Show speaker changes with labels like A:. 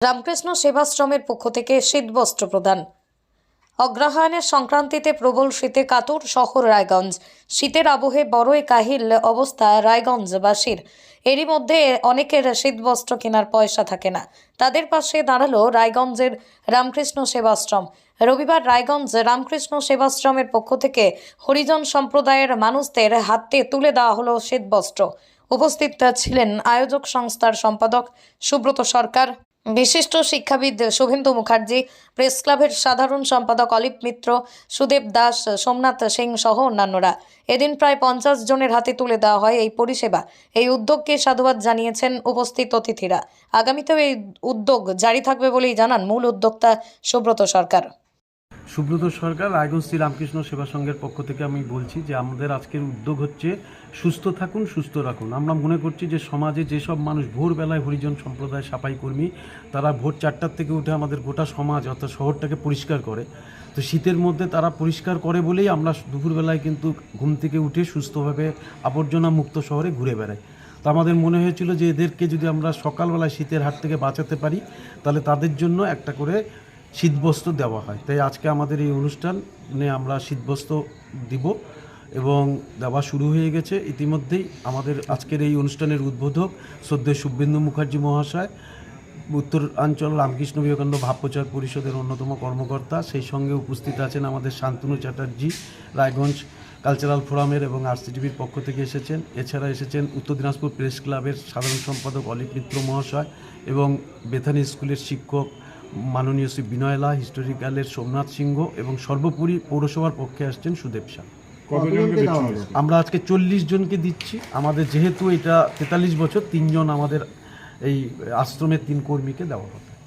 A: রামকৃষ্ণ সেবাশ্রমের পক্ষ থেকে শীতবস্ত্র প্রদান। অগ্রহায়ণের সংক্রান্তিতে প্রবল শীতে কাতর শহর রায়গঞ্জ। শীতের আবহে বড়ই কাহিল অবস্থা রায়গঞ্জবাসীর। এরই মধ্যে অনেকের শীতবস্ত্র কেনার পয়সা থাকে না। তাদের পাশে দাঁড়াল রায়গঞ্জের রামকৃষ্ণ সেবাশ্রম। রবিবার রায়গঞ্জ রামকৃষ্ণ সেবাশ্রমের পক্ষ থেকে হরিজন সম্প্রদায়ের মানুষদের হাতে তুলে দেওয়া হলো শীতবস্ত্র। উপস্থিত ছিলেন আয়োজক সংস্থার সম্পাদক সুব্রত সরকার। বিশিষ্ট শিক্ষাবিদ শুভেন্দু মুখার্জি, প্রেস ক্লাবের সাধারণ সম্পাদক অলিপ মিত্র, সুদেব দাস, সোমনাথ সিং সহ অন্যান্যরা। এদিন প্রায় পঞ্চাশ জনের হাতে তুলে দেওয়া হয় এই পরিষেবা। এই উদ্যোগকে সাধুবাদ জানিয়েছেন উপস্থিত অতিথিরা। আগামীতেও এই উদ্যোগ জারি থাকবে বলেই জানান মূল উদ্যোক্তা সুব্রত সরকার।
B: সুব্রত সরকার, রায়গঞ্জ শ্রী রামকৃষ্ণ সেবা সংঘের পক্ষ থেকে আমি বলছি যে আমাদের আজকের উদ্যোগ হচ্ছে সুস্থ থাকুন, সুস্থ রাখুন। আমরা মনে করছি যে সমাজে যেসব মানুষ ভোরবেলায় হরিজন সম্প্রদায় সাফাই কর্মী, তারা ভোর চারটার থেকে উঠে আমাদের গোটা সমাজ অর্থাৎ শহরটাকে পরিষ্কার করে। তো শীতের মধ্যে তারা পরিষ্কার করে বলেই আমরা দুপুরবেলায় কিন্তু ঘুম থেকে উঠে সুস্থভাবে আবর্জনা মুক্ত শহরে ঘুরে বেড়াই। তো আমাদের মনে হয়েছিল যে এদেরকে যদি আমরা সকালবেলায় শীতের হাত থেকে বাঁচাতে পারি, তাহলে তাদের জন্য একটা করে শীতবস্ত্র দেওয়া হয়। তাই আজকে আমাদের এই অনুষ্ঠানে আমরা শীতবস্ত্র দিব এবং দেওয়া শুরু হয়ে গেছে। ইতিমধ্যেই আমাদের আজকের এই অনুষ্ঠানের উদ্বোধক শ্রদ্ধেয় শুভেন্দু মুখার্জি মহাশয় উত্তরাঞ্চল রামকৃষ্ণ বিবেকানন্দ ভাবপ্রচার পরিষদের অন্যতম কর্মকর্তা, সেই সঙ্গে উপস্থিত আছেন আমাদের শান্তনু চ্যাটার্জি, রায়গঞ্জ কালচারাল ফোরামের এবং আরসিটিভির পক্ষ থেকে এসেছেন। এছাড়া এসেছেন উত্তর দিনাজপুর প্রেস ক্লাবের সাধারণ সম্পাদক অলিপ মিত্র মহাশয় এবং বেথানি স্কুলের শিক্ষক মাননীয় শ্রী বিনয়লা হিস্টোরিক্যালের সোমনাথ সিংহ এবং সর্বোপরি পৌরসভার পক্ষে আসছেন সুদেব শাহ। আমরা আজকে চল্লিশ জনকে দিচ্ছি। আমাদের যেহেতু এটা তেতাল্লিশ বছর তিনজন আমাদের এই আশ্রমের তিন কর্মীকে দেওয়া হবে